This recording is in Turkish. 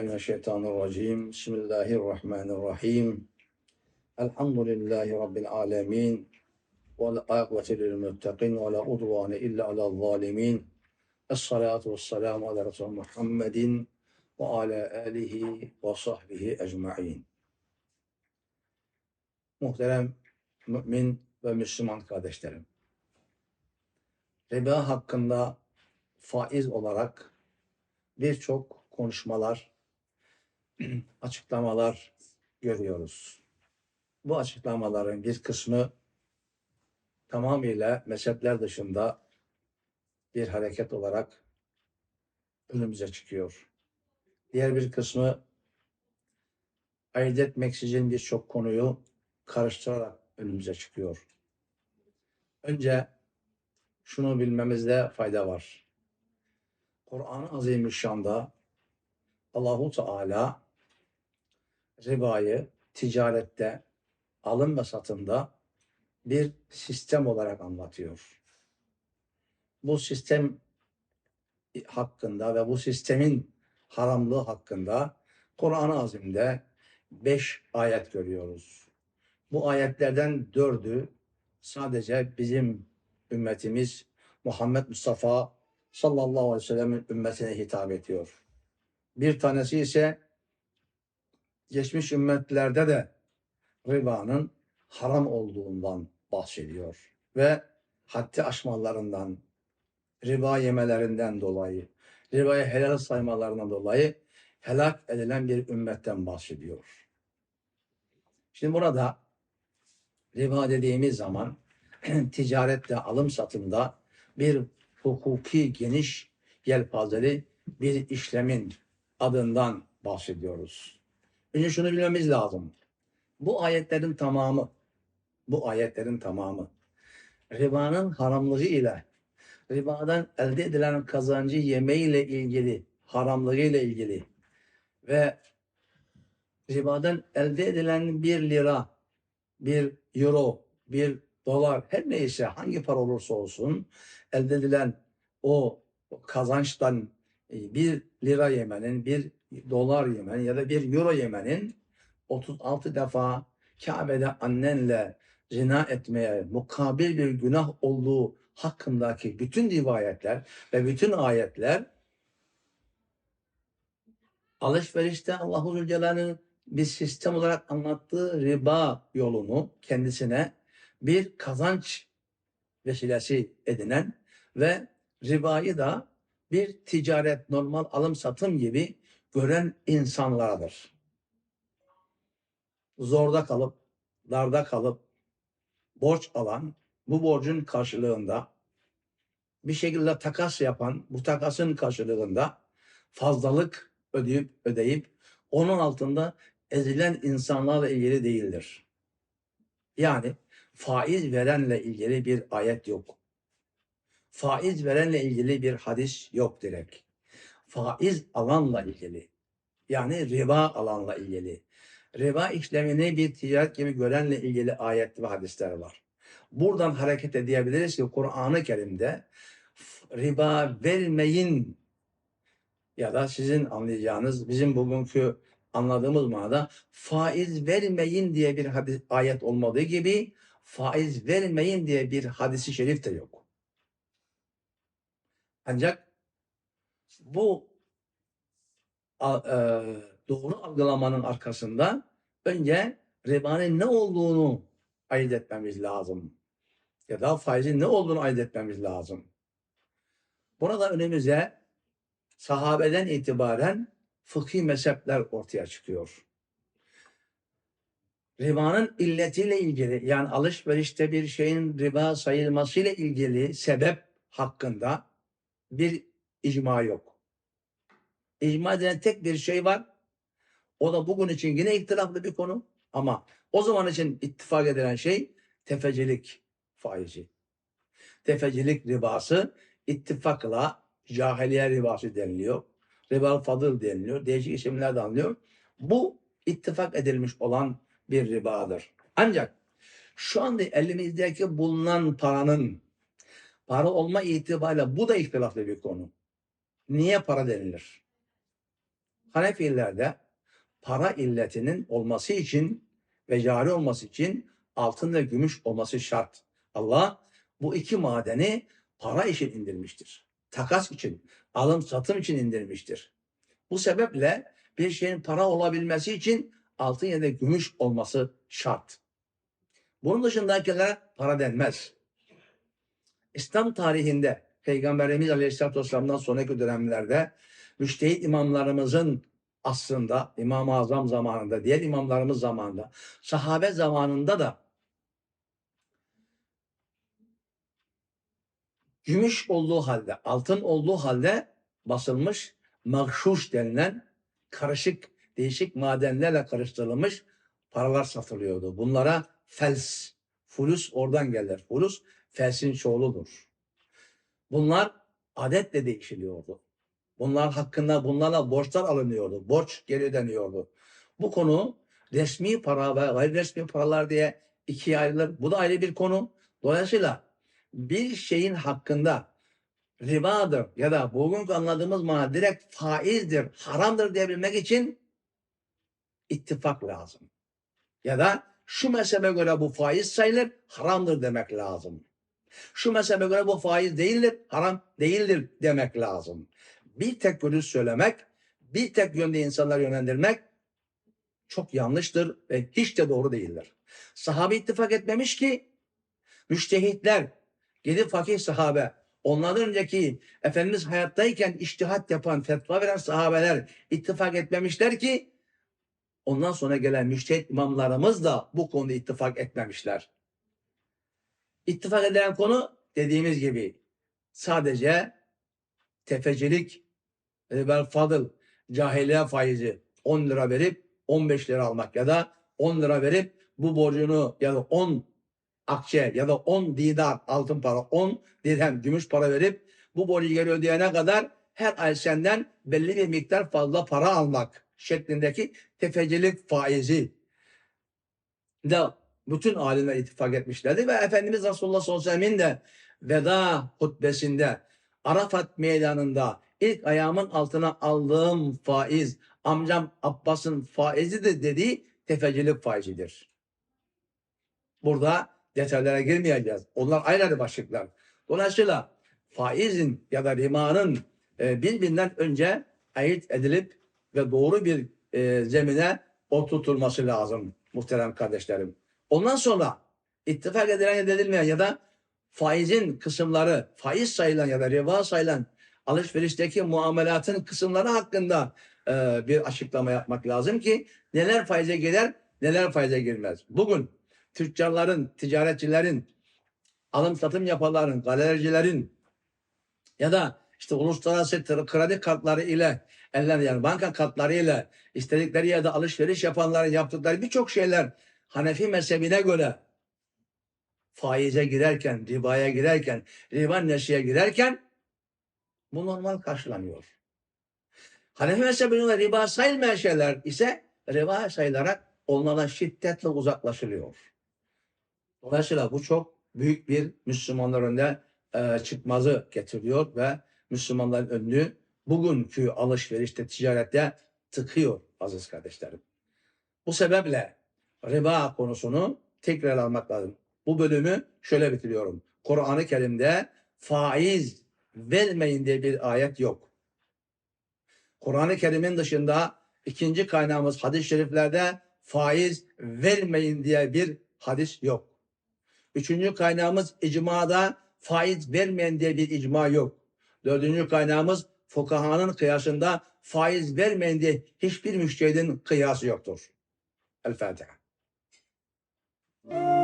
billahi mineşşeytanirracim. Bismillahirrahmanirrahim. Elhamdülillahi Rabbil alemin. Vel akıbeti lil muttakin ve la udvane illa alel zalimin. Esselatu vesselamu ala Resulü Muhammedin ve ala alihi ve sahbihi ecma'in. Muhterem mümin ve Müslüman kardeşlerim. Riba hakkında faiz olarak birçok konuşmalar, açıklamalar görüyoruz. Bu açıklamaların bir kısmı tamamıyla mezhepler dışında bir hareket olarak önümüze çıkıyor. Diğer bir kısmı ayırt etmeksizin birçok konuyu karıştırarak önümüze çıkıyor. Önce şunu bilmemizde fayda var. Kur'an-ı Azimüşşan'da Allahu Teala ribayı ticarette, alım ve satımda bir sistem olarak anlatıyor. Bu sistem hakkında ve bu sistemin haramlığı hakkında Kur'an-ı Azim'de beş ayet görüyoruz. Bu ayetlerden dördü sadece bizim ümmetimiz Muhammed Mustafa sallallahu aleyhi ve sellem'in ümmetine hitap ediyor. Bir tanesi ise geçmiş ümmetlerde de ribanın haram olduğundan bahsediyor. Ve haddi aşmalarından, riba yemelerinden dolayı, ribayı helal saymalarından dolayı helak edilen bir ümmetten bahsediyor. Şimdi burada riba dediğimiz zaman ticarette, alım satımda bir hukuki geniş yelpazeli bir işlemin adından bahsediyoruz. Önce şunu bilmemiz lazım. Bu ayetlerin tamamı, bu ayetlerin tamamı ribanın haramlığı ile ribadan elde edilen kazancı yemeyle ilgili, haramlığı ile ilgili ve ribadan elde edilen bir lira, bir euro, bir dolar her neyse hangi para olursa olsun elde edilen o kazançtan bir lira yemenin, bir dolar yemenin ya da bir euro yemenin 36 defa Kabe'de annenle zina etmeye mukabil bir günah olduğu hakkındaki bütün rivayetler ve bütün ayetler alışverişte Allahu Zülcelal'in bir sistem olarak anlattığı riba yolunu kendisine bir kazanç vesilesi edinen ve ribayı da bir ticaret, normal alım satım gibi gören insanlardır. Zorda kalıp, darda kalıp borç alan, bu borcun karşılığında bir şekilde takas yapan, bu takasın karşılığında fazlalık ödeyip ödeyip onun altında ezilen insanlarla ilgili değildir. Yani faiz verenle ilgili bir ayet yok. Faiz verenle ilgili bir hadis yok direkt. Faiz alanla ilgili. Yani riba alanla ilgili. Riba işlemini bir ticaret gibi görenle ilgili ayet ve hadisler var. Buradan hareket edebiliriz ki Kur'an-ı Kerim'de riba vermeyin ya da sizin anlayacağınız bizim bugünkü anladığımız manada faiz vermeyin diye bir hadis, ayet olmadığı gibi faiz vermeyin diye bir hadisi şerif de yok. Ancak bu e, doğru algılamanın arkasında önce ribanın ne olduğunu ayırt etmemiz lazım. Ya da faizin ne olduğunu ayırt etmemiz lazım. Burada önümüze sahabeden itibaren fıkhi mezhepler ortaya çıkıyor. Ribanın illetiyle ilgili yani alışverişte bir şeyin riba sayılmasıyla ilgili sebep hakkında bir icma yok. İcma edilen tek bir şey var. O da bugün için yine ihtilaflı bir konu. Ama o zaman için ittifak edilen şey tefecilik faizi. Tefecilik ribası ittifakla cahiliye ribası deniliyor. Ribal fadıl deniliyor. Değişik isimler de anlıyor. Bu ittifak edilmiş olan bir ribadır. Ancak şu anda elimizdeki bulunan paranın para olma itibariyle bu da ihtilaflı bir konu. Niye para denilir? Hanefilerde para illetinin olması için ve cari olması için altın ve gümüş olması şart. Allah bu iki madeni para için indirmiştir. Takas için, alım satım için indirmiştir. Bu sebeple bir şeyin para olabilmesi için altın ya da gümüş olması şart. Bunun dışındakilere para denmez. İslam tarihinde Peygamberimiz Aleyhisselatü Vesselam'dan sonraki dönemlerde müştehit imamlarımızın aslında İmam-ı Azam zamanında, diğer imamlarımız zamanında, sahabe zamanında da gümüş olduğu halde, altın olduğu halde basılmış mağşuş denilen karışık, değişik madenlerle karıştırılmış paralar satılıyordu. Bunlara fels, fulus oradan gelir. Fulus felsin çoğuludur. Bunlar adetle değişiliyordu. Bunlar hakkında bunlarla borçlar alınıyordu. Borç geri ödeniyordu. Bu konu resmi para ve gayri resmi paralar diye ikiye ayrılır. Bu da ayrı bir konu. Dolayısıyla bir şeyin hakkında ribadır ya da bugün anladığımız mana direkt faizdir, haramdır diyebilmek için ittifak lazım. Ya da şu mezhebe göre bu faiz sayılır, haramdır demek lazım. Şu mezhebe göre bu faiz değildir, haram değildir demek lazım. Bir tek görüş söylemek, bir tek yönde insanları yönlendirmek çok yanlıştır ve hiç de doğru değildir. Sahabe ittifak etmemiş ki müştehitler, yedi fakih sahabe, onlardan önceki Efendimiz hayattayken iştihat yapan, fetva veren sahabeler ittifak etmemişler ki ondan sonra gelen müştehit imamlarımız da bu konuda ittifak etmemişler. İttifak edilen konu dediğimiz gibi sadece tefecilik, ribel fadıl, cahiliye faizi 10 lira verip 15 lira almak ya da 10 lira verip bu borcunu ya da 10 akçe ya da 10 dinar altın para 10 dirhem gümüş para verip bu borcu geri ödeyene kadar her ay senden belli bir miktar fazla para almak şeklindeki tefecilik faizi de bütün alimler ittifak etmişlerdi ve Efendimiz Resulullah sallallahu aleyhi ve sellem'in de veda hutbesinde Arafat meydanında ilk ayağımın altına aldığım faiz amcam Abbas'ın faizidir dediği tefecilik faizidir. Burada detaylara girmeyeceğiz. Onlar ayrı ayrı başlıklar. Dolayısıyla faizin ya da rimanın e, birbirinden önce ayırt edilip ve doğru bir e, zemine oturtulması lazım muhterem kardeşlerim. Ondan sonra ittifak edilen ya edilmeyen ya da faizin kısımları, faiz sayılan ya da riba sayılan alışverişteki muamelatın kısımları hakkında e, bir açıklama yapmak lazım ki neler faize girer, neler faize girmez. Bugün tüccarların, ticaretçilerin, alım satım yapanların, galericilerin ya da işte uluslararası kredi kartları ile eller yani banka kartları ile istedikleri yerde alışveriş yapanların yaptıkları birçok şeyler Hanefi mezhebine göre faize girerken, ribaya girerken, riba neşiye girerken bu normal karşılanıyor. Hanefi mezhebine göre riba sayılmayan şeyler ise riba sayılarak onlardan şiddetle uzaklaşılıyor. Dolayısıyla bu çok büyük bir Müslümanlar önünde e, çıkmazı getiriyor ve Müslümanların önünü bugünkü alışverişte, ticarette tıkıyor aziz kardeşlerim. Bu sebeple riba konusunu tekrar almak lazım. Bu bölümü şöyle bitiriyorum. Kur'an-ı Kerim'de faiz vermeyin diye bir ayet yok. Kur'an-ı Kerim'in dışında ikinci kaynağımız hadis-i şeriflerde faiz vermeyin diye bir hadis yok. Üçüncü kaynağımız icmada faiz vermeyin diye bir icma yok. Dördüncü kaynağımız fukahanın kıyasında faiz vermeyin diye hiçbir müştehidin kıyası yoktur. El Fatiha. Thank you.